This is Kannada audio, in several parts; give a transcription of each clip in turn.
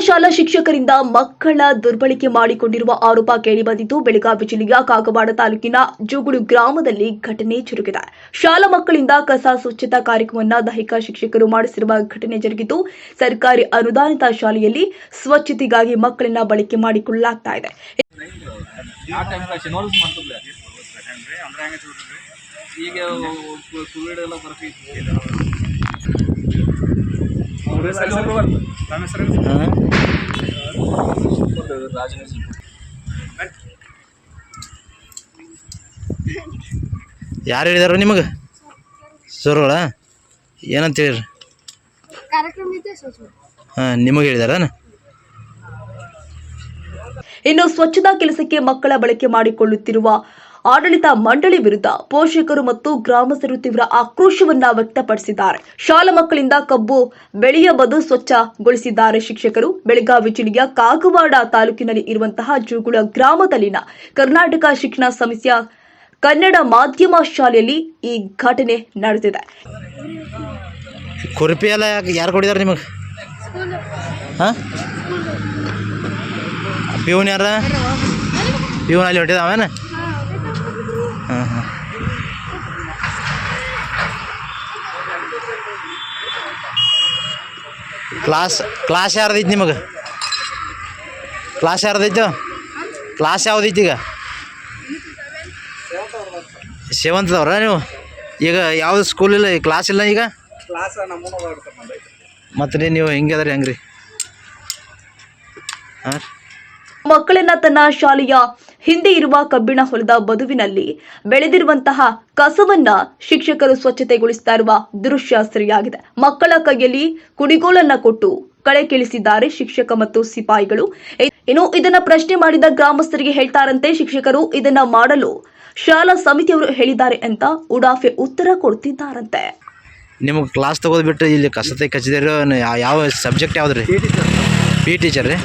ಶಾಲಾ ಶಿಕ್ಷಕರಿಂದ ಮಕ್ಕಳ ದುರ್ಬಳಕೆ ಮಾಡಿಕೊಂಡಿರುವ ಆರೋಪ ಕೇಳಿಬಂದಿದ್ದು ಬೆಳಗಾವಿ ಜಿಲ್ಲೆಯ ಕಾಗವಾಡ ತಾಲೂಕಿನ ಜುಗುಳು ಗ್ರಾಮದಲ್ಲಿ ಘಟನೆ ಜರುಗಿದೆ ಶಾಲಾ ಮಕ್ಕಳಿಂದ ಕಸ ಸ್ವಚ್ಛತಾ ಕಾರ್ಯಕ್ರಮವನ್ನು ದೈಹಿಕ ಶಿಕ್ಷಕರು ಮಾಡಿಸಿರುವ ಘಟನೆ ಜರುಗಿದ್ದು, ಸರ್ಕಾರಿ ಅನುದಾನಿತ ಶಾಲೆಯಲ್ಲಿ ಸ್ವಚ್ಛತೆಗಾಗಿ ಮಕ್ಕಳನ್ನ ಬಳಕೆ ಮಾಡಿಕೊಳ್ಳಲಾಗ್ತಾ ಇದೆ. ಯಾರು ಹೇಳಿದಾರ ನಿಮಗೆ? ಸರ್ಗಳ ಏನಂತ ಹೇಳಿರಿ? ಕಾರ್ಯಕ್ರಮ ಇದೆ ಸ್ವಚ್ಛ ಹಾಂ ನಿಮಗೆ ಹೇಳಿದಾರ ಇನ್ನು ಸ್ವಚ್ಛತಾ ಕೆಲಸಕ್ಕೆ ಮಕ್ಕಳ ಬಳಕೆ ಮಾಡಿಕೊಳ್ಳುತ್ತಿರುವ ಆಡಳಿತ ಮಂಡಳಿ ವಿರುದ್ಧ ಪೋಷಕರು ಮತ್ತು ಗ್ರಾಮಸ್ಥರು ತೀವ್ರ ಆಕ್ರೋಶವನ್ನ ವ್ಯಕ್ತಪಡಿಸಿದ್ದಾರೆ. ಶಾಲಾ ಮಕ್ಕಳಿಂದ ಕಬ್ಬು ಬೆಳೆಯಬದು ಸ್ವಚ್ಛಗೊಳಿಸಿದ್ದಾರೆ ಶಿಕ್ಷಕರು. ಬೆಳಗಾವಿ ಜಿಲ್ಲೆಯ ಕಾಗವಾಡ ತಾಲೂಕಿನಲ್ಲಿ ಇರುವಂತಹ ಜೂಗುಳ ಗ್ರಾಮದಲ್ಲಿನ ಕರ್ನಾಟಕ ಶಿಕ್ಷಣ ಸಂಸ್ಥೆಯ ಕನ್ನಡ ಮಾಧ್ಯಮ ಶಾಲೆಯಲ್ಲಿ ಈ ಘಟನೆ ನಡೆದಿದೆ. ಕುರುಪಿ ಎಲ್ಲ ಯಾರು ಕೊಡಿದಾರೆ ನಿಮಗೆ? ಹಾಂ? ಪ್ಯೂನ್ ಯಾರ? ಪ್ಯೂನ್ ಅಲ್ಲಿ ಹೊಟ್ಟಿದ ಅವೇನ ಹಾಂ ಹಾಂ ಕ್ಲಾಸ್ ಕ್ಲಾಸ್ ಯಾರ್ದೈತಿ ನಿಮಗೆ? ಕ್ಲಾಸ್ ಯಾರ್ದೈತು? ಕ್ಲಾಸ್ ಯಾವ್ದೈತಿ ಈಗ? ಸೇವಂತದವ್ರ ನೀವು? ಈಗ ಯಾವುದು ಸ್ಕೂಲ್ ಇಲ್ಲ ಕ್ಲಾಸ್ ಇಲ್ಲ ಈಗ? ಮತ್ತು ರೀ ನೀವು ಹೆಂಗೆ ಹೆಂಗ್ರಿ? ಹೆಂಗೆ ರೀ ಹಾಂ? ಮಕ್ಕಳನ್ನ ತನ್ನ ಶಾಲೆಯ ಹಿಂದೆ ಇರುವ ಕಬ್ಬಿಣ ಹೊಲದ ಬದುವಿನಲ್ಲಿ ಬೆಳೆದಿರುವಂತಹ ಕಸವನ್ನ ಶಿಕ್ಷಕರು ಸ್ವಚ್ಛತೆಗೊಳಿಸ್ತಾ ಇರುವ ದೃಶ್ಯ ಸರಿಯಾಗಿದೆ. ಮಕ್ಕಳ ಕೈಯಲ್ಲಿ ಕುಡಿಗೋಲನ್ನ ಕೊಟ್ಟು ಕಳೆ ಕೇಳಿಸಿದ್ದಾರೆ ಶಿಕ್ಷಕ ಮತ್ತು ಸಿಪಾಯಿಗಳು. ಇನ್ನು ಇದನ್ನ ಪ್ರಶ್ನೆ ಮಾಡಿದ ಗ್ರಾಮಸ್ಥರಿಗೆ ಹೇಳ್ತಾರಂತೆ ಶಿಕ್ಷಕರು ಇದನ್ನ ಮಾಡಲು ಶಾಲಾ ಸಮಿತಿಯವರು ಹೇಳಿದ್ದಾರೆ ಅಂತ ಉಡಾಫೆ ಉತ್ತರ ಕೊಡ್ತಿದ್ದಾರಂತೆ. ನಿಮಗೆ ಕ್ಲಾಸ್ ತಗೋದ್ಬಿಟ್ಟು ಬಿಟ್ಟು ಇಲ್ಲಿ ಕಸತೆ ಕಚ್ಚಿದಿರೋ ಯಾವ ಸಬ್ಜೆಕ್ಟ್ ಯಾವ್ದು ರೀ ಪಿ ಟೀಚರ್ ರೀ?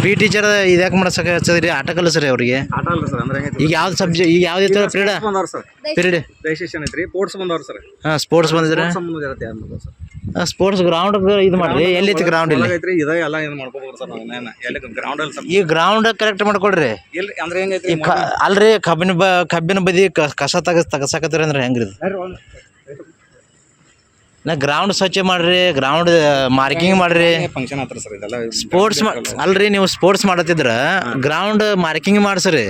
ಪಿ ಟೀಚರ್ ಇದು ಯಾಕೆ ಮಾಡ್ಸಕ್ಕೆ ಹಚ್ಚದ್ರಿ? ಆಟ ಕಲಿಸ್ರಿ ಅವ್ರಿಗೆ. ಆಟ ಅಲ್ಲ ಸರ್ ಅಂದ್ರೆ ಹೆಂಗೈತಿ ಈಗ ಯಾವ್ದು ಸಬ್ಜೆಕ್ಟ್ ಈಗ ಯಾವ್ದು ಇತ್ತು ಪೀರಿಯಡ್ ಬಂದವ್ರ ಸರ್. ಪೀರಿಯಡ್ ರಿಜಿಸ್ಟ್ರೇಷನ್ ಐತ್ರಿ. ಸ್ಪೋರ್ಟ್ಸ್ ಬಂದವ್ರ ಸರ್. ಹಾಂ ಸ್ಪೋರ್ಟ್ಸ್ ಬಂದಿದ್ರೆ? ಸಂಬಂಧ ಇರುತ್ತೆ ಯಾರು ಮಾಡ್ಬೋದು ಸರ್? ಸ್ಪೋರ್ಟ್ಸ್ ಗ್ರೌಂಡ್ ಇದು ಮಾಡ್ರಿ. ಎಲ್ಲಿ ಗ್ರೌಂಡ್ ಇಲ್ಲಿ? ಒಳಗ್ ಐತ್ರಿ ಇದ ಎಲ್ಲ ಏನು ಮಾಡ್ಕೋಬೋದು ಸರ್ ನಾವು ಎಲ್ಲಿ ಗ್ರೌಂಡ್ ಅಲ್ಲಿ ಸರ್? ಈ ಗ್ರೌಂಡ್ ಕರೆಕ್ಟ್ ಮಾಡ್ಕೊಡ್ರಿ. ಎಲ್ಲಿ ಅಂದ್ರೆ ಹೆಂಗೈತ್ರಿ ಈ ಕ ಅಲ್ರಿ ಕಬ್ಬಿನ ಬ ಕಬ್ಬಿನ ಬದಿ ಕ- ಕಸ ತಗಸ್ ತಗಸಾಕತ್ತೀರಿ ಅಂದ್ರೆ ಹೆಂಗ್ರಿ ಇದು? ನಾ ಗ್ರೌಂಡ್ ಸ್ವಚ್ಛ ಮಾಡ್ರಿ ಗ್ರೌಂಡ್ ಮಾರ್ಕಿಂಗ್ ಮಾಡ್ರಿ. ಫಂಕ್ಷನ್ ಆತ್ರ ಸರ್ ಇದೆಲ್ಲ. ಸ್ಪೋರ್ಟ್ಸ್ ಅಲ್ರಿ ನೀವು ಸ್ಪೋರ್ಟ್ಸ್ ಮಾಡತ್ತಿದ್ರ ಗ್ರೌಂಡ್ ಮಾರ್ಕಿಂಗ್ ಮಾಡ್ಸ್ರಿ.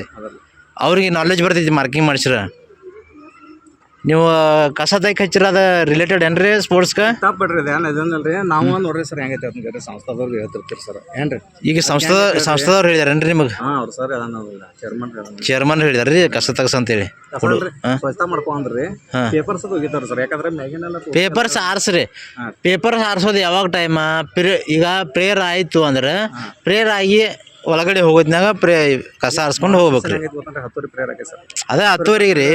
ಅವ್ರಿಗೆ ನಾಲೆಜ್ ಬರ್ತೈತಿ ಮಾರ್ಕಿಂಗ್ ಮಾಡ್ಸಿರ. ನೀವು ಕಸ ತೈಕ್ ಹಚ್ಚಿರ ಅದ ರಿಲೇಟೆಡ್ ಏನ್ರಿ ಸ್ಪೋರ್ಟ್ಸ್ ತಪ್ಪು ಬಿಡ್ರಿ ಇದೇನು ಇದನ್ನಲ್ರಿ ನಾವು ನೋಡ್ರಿ ಸರ್ ಹೆಂಗೈತೆ ಅಂತ ಸಂಸ್ಥಾದವ್ರಿಗೆ ಹೇಳ್ತಿರ್ತೀರಿ ಸರ್. ಏನ್ರಿ? ಈಗ ಸಂಸ್ಥೆ ಸಂಸ್ಥೆದವ್ರು ಹೇಳಿದಾರೇನ್ರಿ ನಿಮಗೆ? ಹಾಂ ಅವ್ರು ಸರ್ ಅದನ್ನ ಚೇರ್ಮನ್ ಚೇರ್ಮನ್ ಹೇಳಿದಾರ್ರಿ ಕಸ ತಗಸ ಅಂತೇಳಿ. ಹೇಳಿ ಸ್ವಚ್ಛತಾ ಮಾಡ್ಕೊಂಡ್ರಿ ಪೇಪರ್ಸ್ ಆರ್ಸ್ರಿ ಸರ್. ಯಾಕಂದ್ರೆ ಮ್ಯಾಗಿನೆಲ್ಲ ಪೇಪರ್ಸ್ ಆರಿಸ್ರಿ. ಪೇಪರ್ ಆರಿಸೋದು ಯಾವಾಗ ಟೈಮ ಈಗ ಪ್ರೇಯರ್ ಆಯಿತು ಅಂದ್ರೆ ಪ್ರೇಯರ್ ಆಗಿ ಒಳಗಡೆ ಹೋಗೋದ್ನಾಗ ಪ್ರೇ ಕಸ ಆರಿಸ್ಕೊಂಡು ಹೋಗ್ಬೇಕ್ರಿ ಅದೇ ಹತ್ತುವರೆಗೆ ರೀ.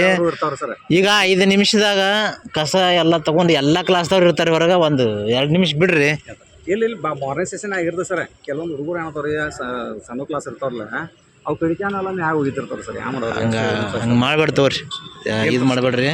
ಈಗ ಐದು ನಿಮಿಷದಾಗ ಕಸ ಎಲ್ಲ ತಗೊಂಡು ಎಲ್ಲ ಕ್ಲಾಸ್ದವ್ರು ಇರ್ತಾರೆ ಹೊರಗೆ ಒಂದು ಎರಡು ನಿಮಿಷ ಬಿಡ್ರಿ. ಇಲ್ಲಿ ಇಲ್ಲಿ ಬಾ ಮಾರ್ನಿಂಗ್ ಸೆಷನ್ ಆಗಿರ್ತದೆ ಸರ್. ಕೆಲವೊಂದು ಹುಡುಗರು ಏನಂತಾವ್ರಿ ಸಣ್ಣ ಕ್ಲಾಸ್ ಇರ್ತಾರಲ್ಲ ಅವು ಕಡಿಕ್ಯಾನೆಲ್ಲ ಮ್ಯಾಗ ಹೋಗಿತಿರ್ತಾರೆ ಸರ್ ಯಾವ ಮಾಡೋದು ಹಂಗೆ ಹಂಗೆ ಮಾಡ್ಬೇಡ ತಗೋರಿ. ಇದು ಮಾಡಬೇಡ್ರಿ.